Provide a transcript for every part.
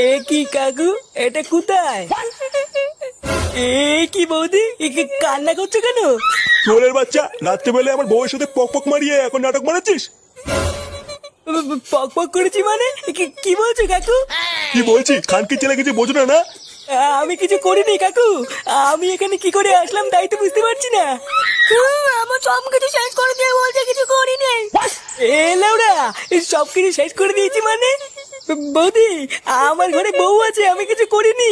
এ কি কাকু? এটা কোথায়? এ কি বৌদি? এ কি কান্না করছ কেন? চোরের বাচ্চা রাত্রেবেলায় আমার বউয়ের সাথে পক পক মারিয়ে এখন নাটক মারাচ্ছিস পক পক করেছি মানে? কি- কি বলছো কাকু? কি বলছি খানকি ছেলে কিছু বোঝো না না? আমি কিছু করিনি কাকু। আমি এখানে কি করে আসলাম তাই তো বুঝতে পারছি না। আমার সব কিছু শেষ করে দিয়ে বলছে কিছু করিনি। এ লেওড়া সব কিছু শেষ করে দিয়েছি মানে? বৌদি আমার ঘরে বউ আছে আমি কিছু করিনি।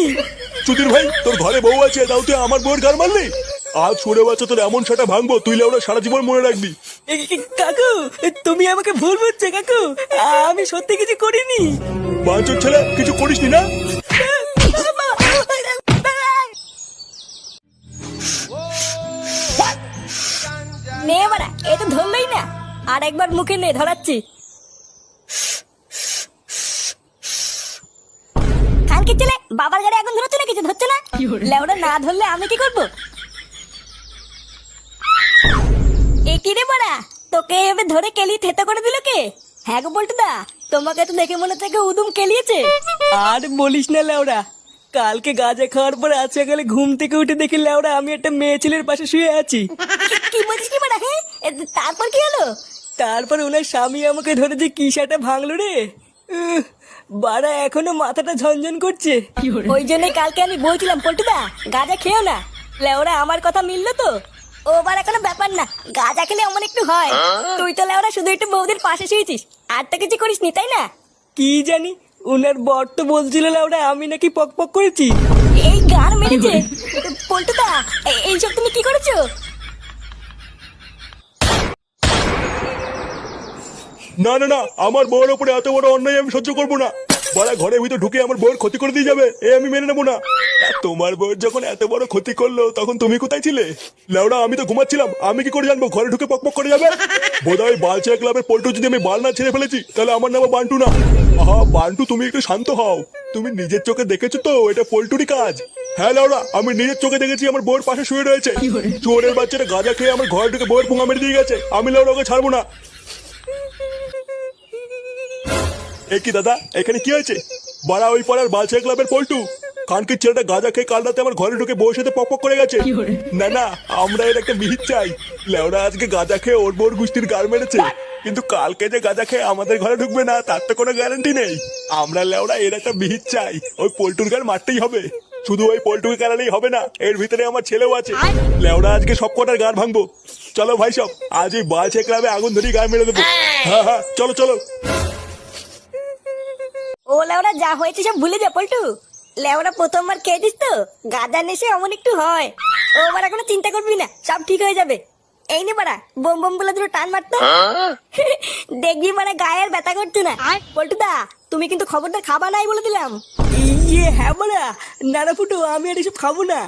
সুধীর ভাই তোর ঘরে বউ আছে তাও তুই আমার বউয়ের গার মারলি? আজ সরে বাচ্চা তোর এমন সেটা ভাঙবো তুই লেওড়া সারা জীবন মনে রাখবি। কাকু তুমি আমাকে ভুল বুঝছ কাকু। আমি সত্যি কিছু করিনি। বাঞ্চর ছেলে কিছু করিসনি না? নে এ তো ধরলই না। আর একবার মুখে নে ধরাচ্ছি কালকে ছেলে বাবার গাড়ি এখন ধরছে না কিছু ধরছে না? লেওটা না ধরলে আমি কি করব? এ কি রে বাড়া? তোকে এভাবে ধরে কেলি থেতো করে দিল কে? হ্যাঁ গো দা তোমাকে তো দেখে মনে থেকে উদুম কেলিয়েছে। আর বলিস না লেওড়া কালকে গাঁজা খাওয়ার পর আজ সকালে ঘুম থেকে উঠে দেখি লেওড়া আমি একটা মেয়ে ছেলের পাশে শুয়ে আছি। কি বলছিস কি বাড়া হ্যাঁ তারপর কি হলো? তারপর ওনার স্বামী আমাকে ধরে যে কিসাটা ভাঙলো রে। উহ, বাড়া এখনও মাথাটা ঝনঝন করছে। ওই জন্যই কালকে আমি বলছিলাম পল্টুদা গাঁজা খেও না। লেওরা আমার কথা মিললো তো? ওবার কোনো ব্যাপার না গাঁজা খেলে এমন একটু হয়। তুই তো লেওরা শুধু একটু বৌদির পাশে শুয়েছিস আর তো কিছু করিস নি তাই না? কি জানি ওনার বর তো বলছিল লেওড়া আমি নাকি পক পক করেছি। এই গান মেরেছে? পল্টুদা এ- এইসব তুমি কি করেছ? না না না আমার বউয়ের ওপরে এত বড় অন্যায় আমি সহ্য করব না। বড়া ঘরের ভিতর ঢুকে আমার বউয়ের ক্ষতি করে দিয়ে যাবে এ আমি মেনে নেব না। তোমার বউয়ের যখন এত বড় ক্ষতি করল তখন তুমি কোথায় ছিলে? লেওড়া আমি তো ঘুমাচ্ছিলাম আমি কি করে জানব ঘরে ঢুকে পক পক করে যাবে? বোধহয় বালচা ক্লাবের পল্টু যদি আমি বাল না ছেড়ে ফেলেছি তাহলে আমার নাম বান্টু না। আহা বান্টু তুমি একটু শান্ত হও। তুমি নিজের চোখে দেখেছ তো এটা পল্টুরই কাজ। হ্যাঁ লাউরা আমি নিজের চোখে দেখেছি আমার বউয়ের পাশে শুয়ে রয়েছে। চোরের বাচ্চাটা গাঁজা খেয়ে আমার ঘরে ঢুকে বউয়ের পুঙা মেরে দিয়ে গেছে। আমি লাউরা ওকে ছাড়বো না। এ কি দাদা এখানে কি হয়েছে? বাড়া ওই পাড়ার বালচা ক্লাবের পল্টু। খানকির ছেলেটা গাঁজা খেয়ে কাল রাতে আমার ঘরে ঢুকে বউর সাথে পক পক করে গেছে। না না আমরা এর একটা মিহির চাই। লেওরা আজকে গাঁজা খেয়ে ওর বোর গুষ্টির গার মেরেছে। কিন্তু কালকে যে গাঁজা খেয়ে আমাদের ঘরে ঢুকবে না তার তো কোনো গ্যারান্টি নেই। আমরা লেওরা এর একটা মিহির চাই। ওই পল্টুর গার মারতেই হবে। শুধু ওই পল্টুকে কারালেই হবে না এর ভিতরে আমার ছেলেও আছে। লেওরা আজকে সব কটার গার ভাঙবো। চলো ভাই সব আজ ওই বালচা ক্লাবে আগুন ধরিয়ে গার মেরে দেবো। হ্যাঁ হ্যাঁ চলো চলো। ও লেওরা যা হয়েছে সব ভুলে যা পল্টু। লেওরা প্রথমবার খেয়েছিস তো। গাঁজা নেশে এমন একটু হয়। ও বারা কোনো চিন্তা করবি না সব ঠিক হয়ে যাবে। এই নে বাড়া বোম বোমগুলো দুটো টান মারতো। দেখবি মানে গায়ের ব্যথা করছে না। পল্টুদা তুমি কিন্তু খবরটা খাবা নাই বলে দিলাম। ইয়ে হ্যাঁ বলা নানা ফুটো আমি আর এসব খাব না।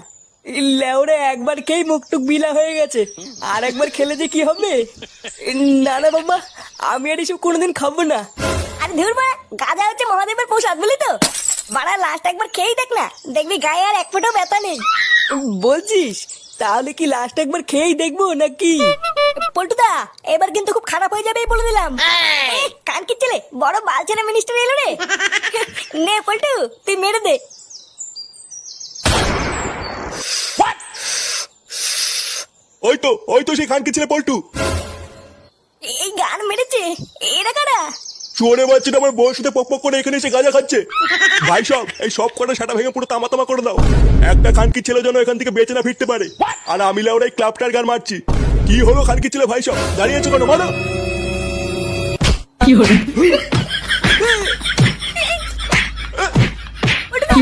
লেওরে একবার খেয়ে মুখ টুক বিলা হয়ে গেছে। আর একবার খেলে যে কি হবে? না না বাবা আমি আর এসব কোনোদিন খাব না। ধুর বাড়া গাঁজা হচ্ছে মহাদেবের প্রসাদ বুঝলি তো? বাড়া লাস্ট একবার খেয়েই দেখ না দেখবি গায়ে আর এক ফোঁটাও ব্যথা নেই। বলছিস? তাহলে কি লাস্ট একবার খেয়েই দেখব নাকি? পল্টুদা এবার কিন্তু খুব খারাপ হয়ে যাবে বলে দিলাম। কান কি ছেলে? বড় বালছেনা মিনিস্টার এলো রে। নে পল্টু তুই মেরে দে। ওই তো ওই তো সেই খানকি ছেলে পল্টু। এই গান মেরেছে এরা কারা? চোরে বাচ্চাটা আমার বউয়ের সাথে পক পক করে এখানে এসে গাঁজা খাচ্ছে। ভাই সব এই সব কটা সাটা ভেঙে পুরো তামা তামা করে দাও। একটা খানকি ছেলে যেন এখান থেকে বেঁচে না ফিরতে পারে। আর আমি লাউরা এই ক্লাবটার গান মারছি। কি হলো খানকি ছেলে ভাই সব? দাঁড়িয়েছো কেন? বলো। পল্টুদা